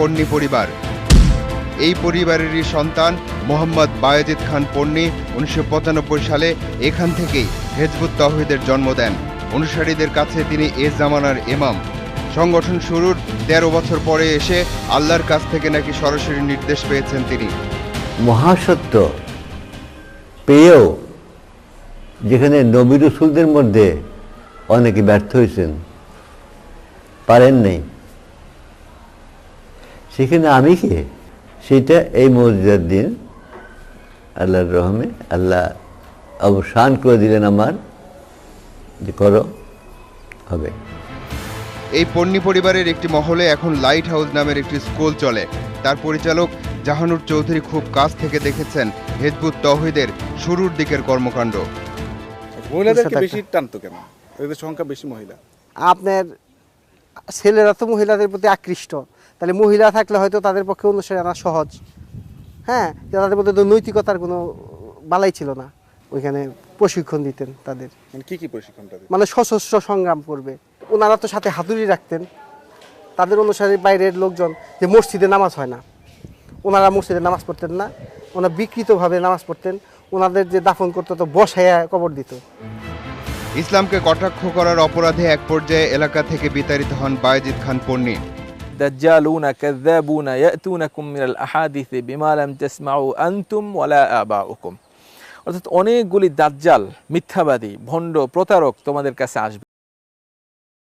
পন্নী পরিবার। এই পরিবারেরই সন্তান মোহাম্মদ বায়েজিদ খান পন্নী উনিশশো পঁচানব্বই সালে এখান থেকেই হেজবুত তহিদের জন্ম দেন। অনুসারীদের কাছে তিনি এ জামানার এমাম সংগঠন শুরুর তেরো বছর পরে এসে আল্লাহর কাছ থেকে নাকি সরাসরি নির্দেশ পেয়েছেন তিনি। মহাসত্য পেয়েও যেখানে নবী রসুলদের মধ্যে অনেকে ব্যর্থ হয়েছেন, পারেন নাই। সেখানে আমি কে? সেটা এই মসজিদের দিন আল্লাহর রহমে আল্লাহ অবসান করে দিলেন আমার যে করো হবে। এই পন্নী পরিবারের একটি মহলে এখন লাইট হাউস নামের একটি স্কুল চলে। তার পরিচালক জাহানুর চৌধুরী খুব কাছ থেকে দেখেছেন হেজবুত তহিদের শুরুর দিকের কর্মকাণ্ড। মহিলাদেরকে বেশি টানতো কেন? এদের সংখ্যা বেশি মহিলা। আপনার ছেলেরা তো মহিলাদের প্রতি আকৃষ্ট। তাহলে মহিলা থাকলে হয়তো তাদের পক্ষে অনুসারে আনা সহজ। হ্যাঁ তাদের মধ্যে তো নৈতিকতার কোনো বালাই ছিল না। ওইখানে প্রশিক্ষণ দিতেন তাদের। মানে কি কি প্রশিক্ষণ মানে সশস্ত্র সংগ্রাম করবে। ওনারা তো সাথে হাতুড়ি রাখতেন। তাদের অনুসারে বাইরের লোকজন যে মসজিদে নামাজ হয় না। ওনারা মসজিদে নামাজ পড়তেন না। ওনারা বিকৃতভাবে নামাজ পড়তেন। ওনাদের যে দাফন করতো তো বসাইয়া কবর দিত। ইসলামকে কটাক্ষ করার অপরাধে এক পর্যায়ে এলাকা থেকে বিতাড়িত হন বায়েজিদ খান পন্নী। দাজ্জালুন কাযাবুন ইয়াতুনাকুম মিনাল আহাদিসি বিমা লাম তাসমাউ আনতুম ওয়ালা আবাউকুম। অর্থাৎ অনেকগুলি দাজ্জাল মিথ্যাবাদী, ভণ্ড, প্রতারক তোমাদের কাছে আসবে।